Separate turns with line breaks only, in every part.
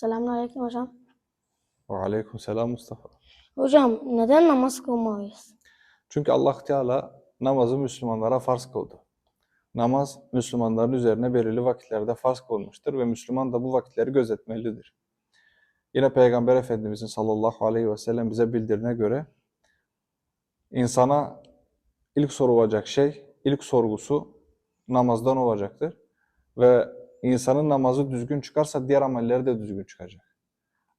Selamünaleyküm hocam.
Ve aleyküm selam Mustafa.
Hocam neden namaz kılmalıyız?
Çünkü Allah Teala namazı Müslümanlara farz kıldı. Namaz Müslümanların üzerine belirli vakitlerde farz kılınmıştır ve Müslüman da bu vakitleri gözetmelidir. Yine Peygamber Efendimizin sallallahu aleyhi ve sellem bize bildirine göre insana ilk sorulacak şey, ilk sorgusu namazdan olacaktır. Ve insanın namazı düzgün çıkarsa diğer amelleri de düzgün çıkacak.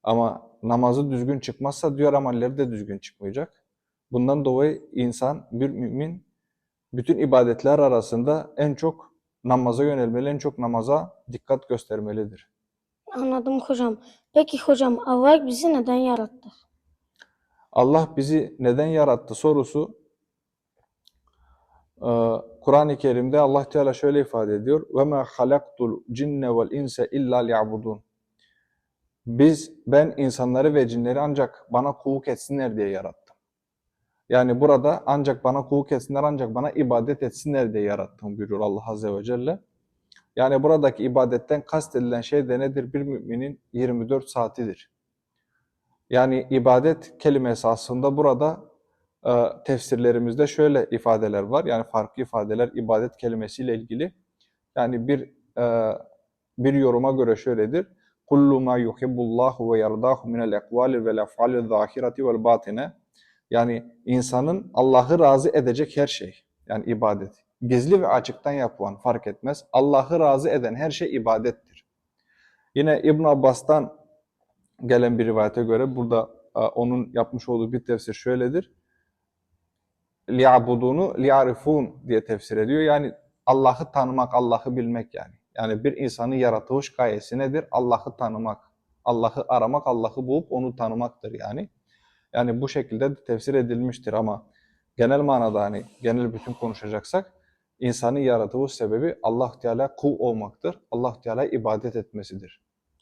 Ama namazı düzgün çıkmazsa diğer amelleri de düzgün çıkmayacak. Bundan dolayı insan, bir mümin bütün ibadetler arasında en çok namaza yönelmeli, en çok namaza dikkat göstermelidir.
Anladım hocam. Peki hocam Allah bizi neden yarattı?
Allah bizi neden yarattı sorusu Kur'an-ı Kerim'de Allah Teala şöyle ifade ediyor. Ve ma halaktul cinne vel insa illa liyabudun. Biz ben insanları ve cinleri ancak bana kulluk etsinler diye yarattım. Yani burada ancak bana kulluk etsinler, ancak bana ibadet etsinler diye yarattım buyuruyor Allah Azze ve Celle. Yani buradaki ibadetten kastedilen şey de nedir? Bir müminin 24 saatidir. Yani ibadet kelimesi aslında burada tefsirlerimizde şöyle ifadeler var. Yani farklı ifadeler ibadet kelimesiyle ilgili. Yani bir e, bir yoruma göre şöyledir. Kullu ma yuhibbullahu ve yardahu minel ekvali vel ef'ali zahireti vel batine. Yani insanın Allah'ı razı edecek her şey. Yani ibadet. Gizli ve açıktan yapılan fark etmez. Allah'ı razı eden her şey ibadettir. Yine İbn Abbas'tan gelen bir rivayete göre burada e, onun yapmış olduğu bir tefsir şöyledir. Liyabudunu liyarifun diye tefsir ediyor. Yani Allah'ı tanımak, Allah'ı bilmek yani. Yani bir insanın yaratılış gayesi nedir? Allah'ı tanımak. Allah'ı aramak, Allah'ı bulup onu tanımaktır yani. Yani bu şekilde de tefsir edilmiştir ama genel manada hani genel bütün konuşacaksak insanın yaratılış sebebi Allah Teala kul olmaktır. Allah Teala ibadet etmesidir.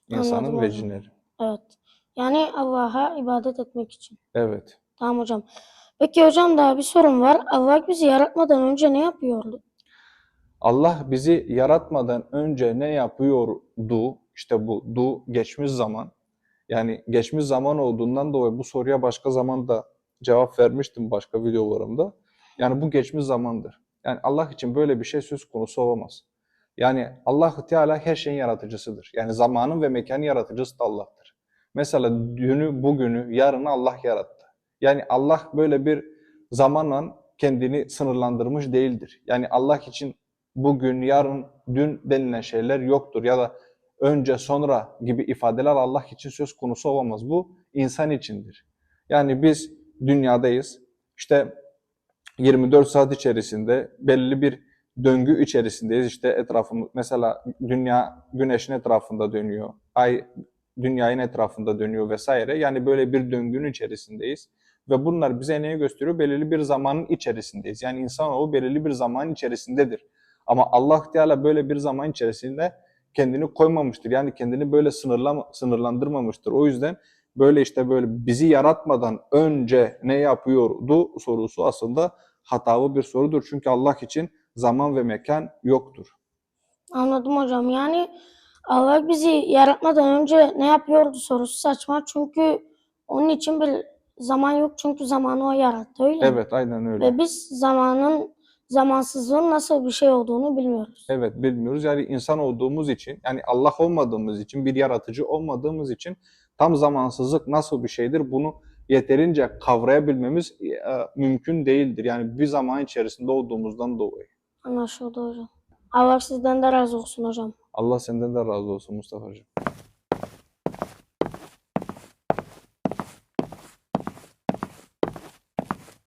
İnsanın
Anladım
ve
hocam.
cinlerin.
Evet. Yani Allah'a ibadet etmek için.
Evet.
Tamam hocam. Peki hocam daha bir sorum var. Allah bizi yaratmadan önce ne yapıyordu?
Allah bizi yaratmadan önce ne yapıyordu? İşte bu du geçmiş zaman. Yani geçmiş zaman olduğundan dolayı bu soruya başka zaman da cevap vermiştim başka videolarımda. Yani bu geçmiş zamandır. Yani Allah için böyle bir şey söz konusu olamaz. Yani Allah Teala her şeyin yaratıcısıdır. Yani zamanın ve mekanın yaratıcısı da Allah'tır. Mesela dünü, bugünü, yarını Allah yarattı. Yani Allah böyle bir zamanla kendini sınırlandırmış değildir. Yani Allah için bugün, yarın, dün denilen şeyler yoktur ya da önce, sonra gibi ifadeler Allah için söz konusu olamaz. Bu insan içindir. Yani biz dünyadayız. İşte 24 saat içerisinde belli bir döngü içerisindeyiz. İşte etrafımız mesela dünya güneşin etrafında dönüyor. Ay dünyanın etrafında dönüyor vesaire. Yani böyle bir döngünün içerisindeyiz. Ve bunlar bize neyi gösteriyor? Belirli bir zamanın içerisindeyiz. Yani insanoğlu belirli bir zamanın içerisindedir. Ama Allah Teala böyle bir zaman içerisinde kendini koymamıştır. Yani kendini böyle sınırlama, sınırlandırmamıştır. O yüzden böyle işte böyle bizi yaratmadan önce ne yapıyordu sorusu aslında hatalı bir sorudur. Çünkü Allah için zaman ve mekan yoktur.
Anladım hocam. Yani Allah bizi yaratmadan önce ne yapıyordu sorusu saçma. Çünkü onun için bir zaman yok. Çünkü zamanı o yarattı öyle mi?
Evet aynen öyle.
Ve biz zamanın zamansızlığın nasıl bir şey olduğunu bilmiyoruz.
Evet bilmiyoruz. Yani insan olduğumuz için, yani Allah olmadığımız için, bir yaratıcı olmadığımız için tam zamansızlık nasıl bir şeydir bunu yeterince kavrayabilmemiz e, mümkün değildir. Yani bir zaman içerisinde olduğumuzdan dolayı.
Anlaşıldı hocam. Allah sizden de razı olsun hocam.
Allah senden de razı olsun Mustafa Hocam.